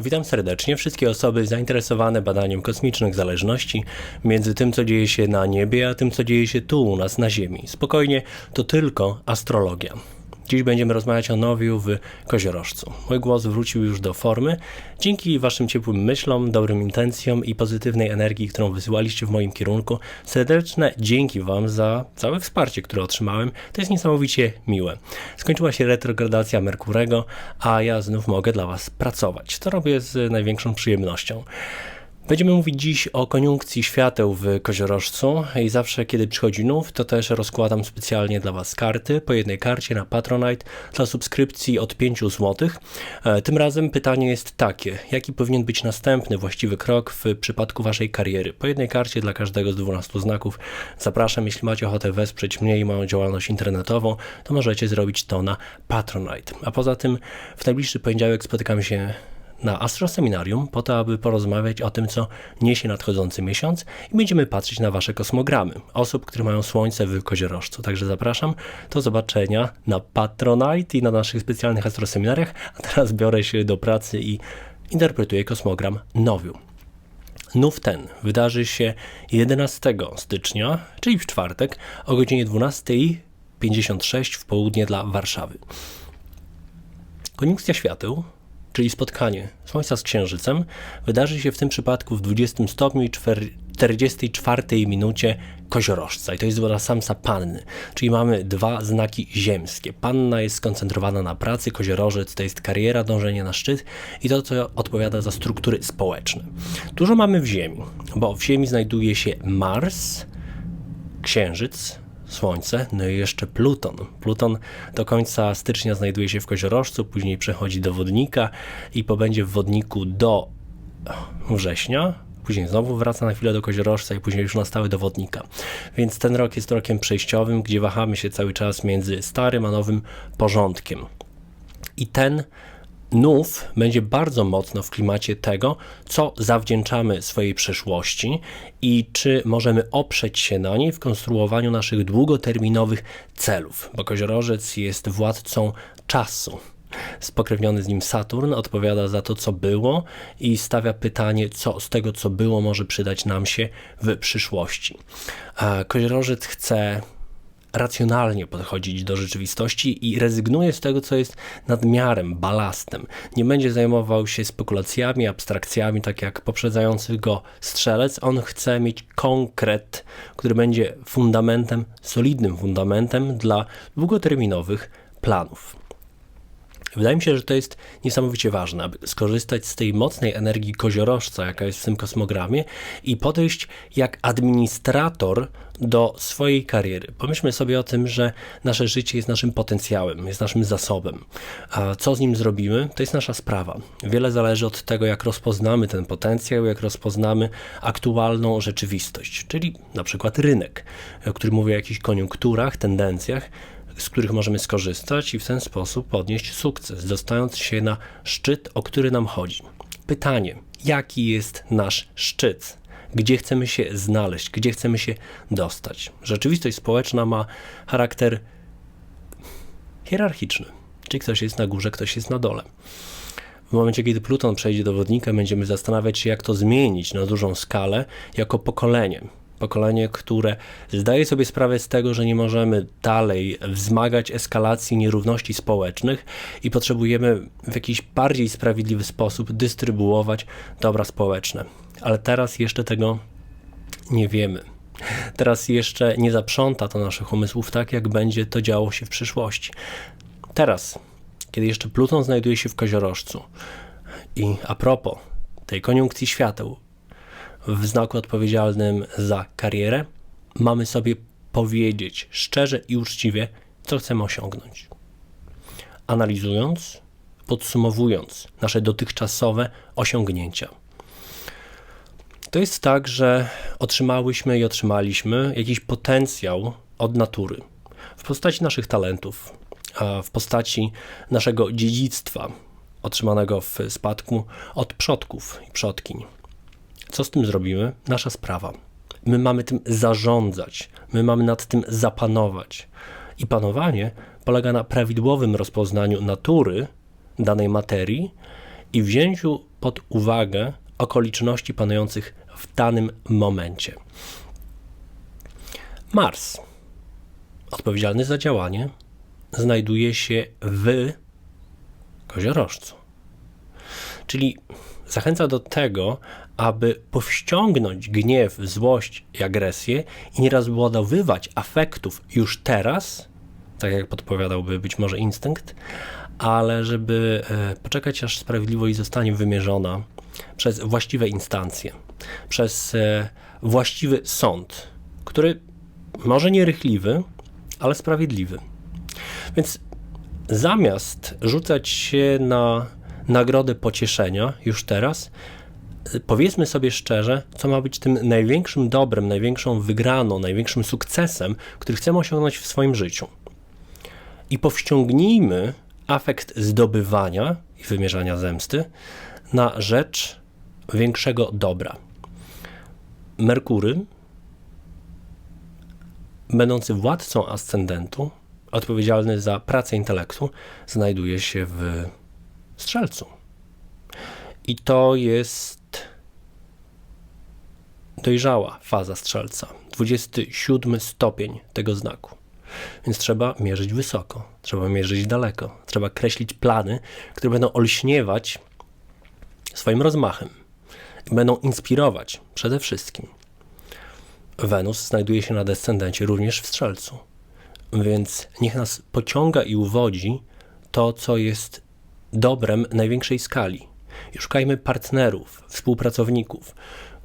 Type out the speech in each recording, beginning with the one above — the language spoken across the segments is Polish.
Witam serdecznie wszystkie osoby zainteresowane badaniem kosmicznych zależności między tym, co dzieje się na niebie, a tym, co dzieje się tu u nas na Ziemi. Spokojnie, to tylko astrologia. Dziś będziemy rozmawiać o nowiu w Koziorożcu. Mój głos wrócił już do formy dzięki Waszym ciepłym myślom, dobrym intencjom i pozytywnej energii, którą wysyłaliście w moim kierunku. Serdeczne dzięki Wam za całe wsparcie, które otrzymałem. To jest niesamowicie miłe. Skończyła się retrogradacja Merkurego, a ja znów mogę dla Was pracować. To robię z największą przyjemnością. Będziemy mówić dziś o koniunkcji świateł w Koziorożcu i zawsze, kiedy przychodzi nów, to też rozkładam specjalnie dla Was karty, po jednej karcie na Patronite dla subskrypcji od 5 zł. E, Tym razem pytanie jest takie, jaki powinien być następny właściwy krok w przypadku Waszej kariery? Po jednej karcie dla każdego z 12 znaków. Zapraszam, jeśli macie ochotę wesprzeć mnie i moją działalność internetową, to możecie zrobić to na Patronite. A poza tym w najbliższy poniedziałek spotykamy się na Astroseminarium po to, aby porozmawiać o tym, co niesie nadchodzący miesiąc i będziemy patrzeć na Wasze kosmogramy osób, które mają Słońce w Koziorożcu. Także zapraszam do zobaczenia na Patronite i na naszych specjalnych astroseminariach, a teraz biorę się do pracy i interpretuję kosmogram Nowiu. Nów ten wydarzy się 11 stycznia, czyli w czwartek o godzinie 12.56 w południe dla Warszawy. Koniunkcja świateł, czyli spotkanie Słońca z Księżycem, wydarzy się w tym przypadku w 20 stopniu i 44 minucie koziorożca. I to jest woda samca panny, czyli mamy dwa znaki ziemskie. Panna jest skoncentrowana na pracy, koziorożec to jest kariera, dążenie na szczyt i to, co odpowiada za struktury społeczne. Dużo mamy w Ziemi, bo w Ziemi znajduje się Mars, Księżyc, Słońce, no i jeszcze Pluton. Pluton do końca stycznia znajduje się w Koziorożcu, później przechodzi do Wodnika i pobędzie w Wodniku do września. Później znowu wraca na chwilę do Koziorożca i później już na stałe do Wodnika. Więc ten rok jest rokiem przejściowym, gdzie wahamy się cały czas między starym a nowym porządkiem. I ten nów będzie bardzo mocno w klimacie tego, co zawdzięczamy swojej przeszłości i czy możemy oprzeć się na niej w konstruowaniu naszych długoterminowych celów, bo koziorożec jest władcą czasu. Spokrewniony z nim Saturn odpowiada za to, co było i stawia pytanie, co z tego, co było, może przydać nam się w przyszłości. A Koziorożec chce racjonalnie podchodzić do rzeczywistości i rezygnuje z tego, co jest nadmiarem, balastem. Nie będzie zajmował się spekulacjami, abstrakcjami, tak jak poprzedzający go strzelec. On chce mieć konkret, który będzie fundamentem, solidnym fundamentem dla długoterminowych planów. Wydaje mi się, że to jest niesamowicie ważne, aby skorzystać z tej mocnej energii koziorożca, jaka jest w tym kosmogramie i podejść jak administrator do swojej kariery. Pomyślmy sobie o tym, że nasze życie jest naszym potencjałem, jest naszym zasobem. A co z nim zrobimy, to jest nasza sprawa. Wiele zależy od tego, jak rozpoznamy ten potencjał, jak rozpoznamy aktualną rzeczywistość, czyli na przykład rynek, który mówi o jakichś koniunkturach, tendencjach, z których możemy skorzystać i w ten sposób podnieść sukces, dostając się na szczyt, o który nam chodzi. Pytanie, jaki jest nasz szczyt? Gdzie chcemy się znaleźć, gdzie chcemy się dostać? Rzeczywistość społeczna ma charakter hierarchiczny, czyli ktoś jest na górze, ktoś jest na dole. W momencie, kiedy Pluton przejdzie do wodnika, będziemy zastanawiać się, jak to zmienić na dużą skalę jako pokolenie pokolenie, które zdaje sobie sprawę z tego, że nie możemy dalej wzmagać eskalacji nierówności społecznych i potrzebujemy w jakiś bardziej sprawiedliwy sposób dystrybuować dobra społeczne. Ale teraz jeszcze tego nie wiemy. Teraz jeszcze nie zaprząta to naszych umysłów tak, jak będzie to działo się w przyszłości. Teraz, kiedy jeszcze Pluton znajduje się w koziorożcu i a propos tej koniunkcji świateł, w znaku odpowiedzialnym za karierę, mamy sobie powiedzieć szczerze i uczciwie, co chcemy osiągnąć. Analizując, podsumowując nasze dotychczasowe osiągnięcia. To jest tak, że otrzymałyśmy i otrzymaliśmy jakiś potencjał od natury w postaci naszych talentów, w postaci naszego dziedzictwa otrzymanego w spadku od przodków i przodkiń. Co z tym zrobimy? Nasza sprawa. My mamy tym zarządzać, my mamy nad tym zapanować. I panowanie polega na prawidłowym rozpoznaniu natury danej materii i wzięciu pod uwagę okoliczności panujących w danym momencie. Mars, odpowiedzialny za działanie, znajduje się w koziorożcu. Czyli zachęca do tego, aby powściągnąć gniew, złość i agresję i nie rozładowywać afektów już teraz, tak jak podpowiadałby być może instynkt, ale żeby e, poczekać, aż sprawiedliwość zostanie wymierzona przez właściwe instancje, przez e, właściwy sąd, który może nie rychliwy, ale sprawiedliwy. Więc zamiast rzucać się na nagrodę pocieszenia już teraz, powiedzmy sobie szczerze, co ma być tym największym dobrem, największą wygraną, największym sukcesem, który chcemy osiągnąć w swoim życiu. I powściągnijmy afekt zdobywania i wymierzania zemsty na rzecz większego dobra. Merkury, będący władcą ascendentu, odpowiedzialny za pracę intelektu, znajduje się w strzelcu. I to jest dojrzała faza strzelca, 27 stopień tego znaku. Więc trzeba mierzyć wysoko, trzeba mierzyć daleko, trzeba kreślić plany, które będą olśniewać swoim rozmachem będą inspirować przede wszystkim. Wenus znajduje się na descendencie również w strzelcu, więc niech nas pociąga i uwodzi to, co jest dobrem największej skali. I szukajmy partnerów, współpracowników,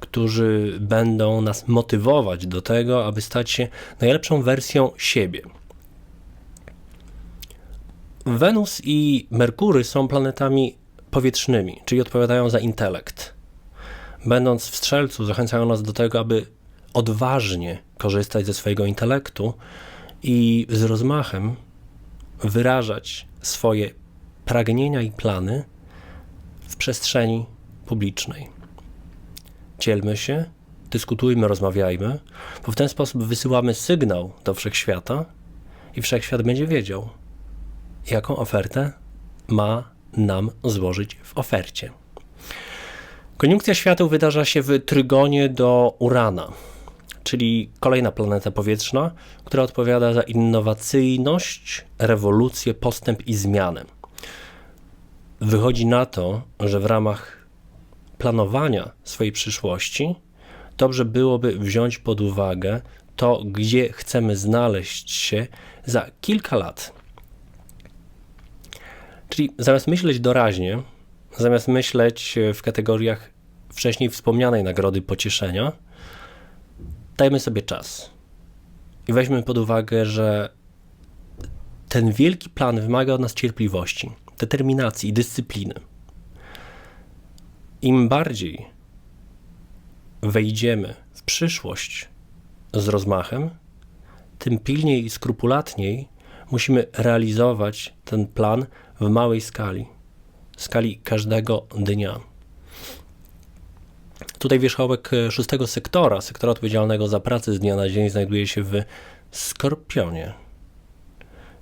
którzy będą nas motywować do tego, aby stać się najlepszą wersją siebie. Wenus i Merkury są planetami powietrznymi, czyli odpowiadają za intelekt. Będąc w strzelcu, zachęcają nas do tego, aby odważnie korzystać ze swojego intelektu i z rozmachem wyrażać swoje pragnienia i plany w przestrzeni publicznej. Dzielmy się, dyskutujmy, rozmawiajmy, bo w ten sposób wysyłamy sygnał do wszechświata i wszechświat będzie wiedział, jaką ofertę ma nam złożyć w ofercie. Koniunkcja świateł wydarza się w trygonie do Urana, czyli kolejna planeta powietrzna, która odpowiada za innowacyjność, rewolucję, postęp i zmianę. Wychodzi na to, że w ramach planowania swojej przyszłości dobrze byłoby wziąć pod uwagę to, gdzie chcemy znaleźć się za kilka lat. Czyli zamiast myśleć doraźnie, zamiast myśleć w kategoriach wcześniej wspomnianej nagrody pocieszenia, dajmy sobie czas i weźmy pod uwagę, że ten wielki plan wymaga od nas cierpliwości, determinacji dyscypliny. Im bardziej wejdziemy w przyszłość z rozmachem, tym pilniej i skrupulatniej musimy realizować ten plan w małej skali, skali każdego dnia. Tutaj wierzchołek szóstego sektora, sektora odpowiedzialnego za pracę z dnia na dzień, znajduje się w Skorpionie.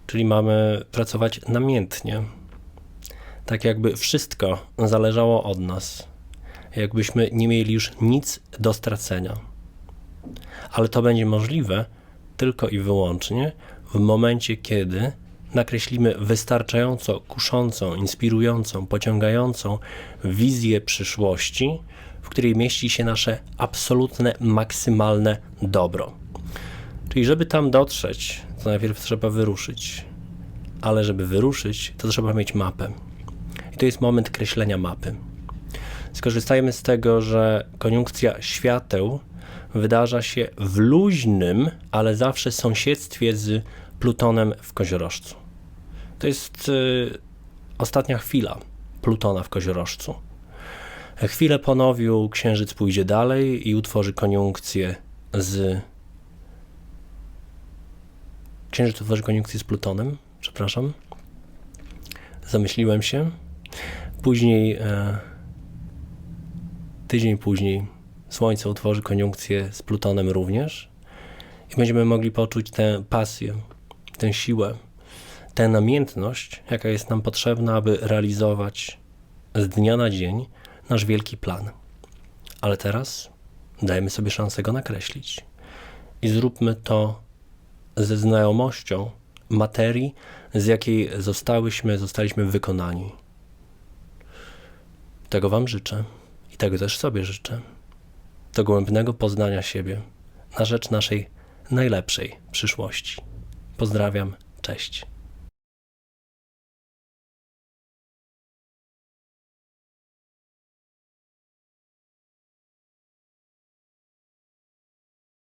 Czyli mamy pracować namiętnie, tak jakby wszystko zależało od nas, jakbyśmy nie mieli już nic do stracenia. Ale to będzie możliwe tylko i wyłącznie w momencie, kiedy nakreślimy wystarczająco kuszącą, inspirującą, pociągającą wizję przyszłości, w której mieści się nasze absolutne, maksymalne dobro. Czyli, żeby tam dotrzeć, to najpierw trzeba wyruszyć. Ale żeby wyruszyć, to trzeba mieć mapę. To jest moment kreślenia mapy. Skorzystajmy z tego, że koniunkcja świateł wydarza się w luźnym, ale zawsze sąsiedztwie z Plutonem w koziorożcu. To jest y, ostatnia chwila Plutona w koziorożcu. Chwilę po nowiu księżyc pójdzie dalej i utworzy koniunkcję z. Księżyc utworzy koniunkcję z Plutonem, przepraszam. Zamyśliłem się. Później, e, tydzień później, Słońce utworzy koniunkcję z Plutonem również i będziemy mogli poczuć tę pasję, tę siłę, tę namiętność, jaka jest nam potrzebna, aby realizować z dnia na dzień nasz wielki plan. Ale teraz dajmy sobie szansę go nakreślić. I zróbmy to ze znajomością materii, z jakiej zostałyśmy, zostaliśmy wykonani. Tego Wam życzę i tego też sobie życzę. Dogłębnego poznania siebie na rzecz naszej najlepszej przyszłości. Pozdrawiam, cześć.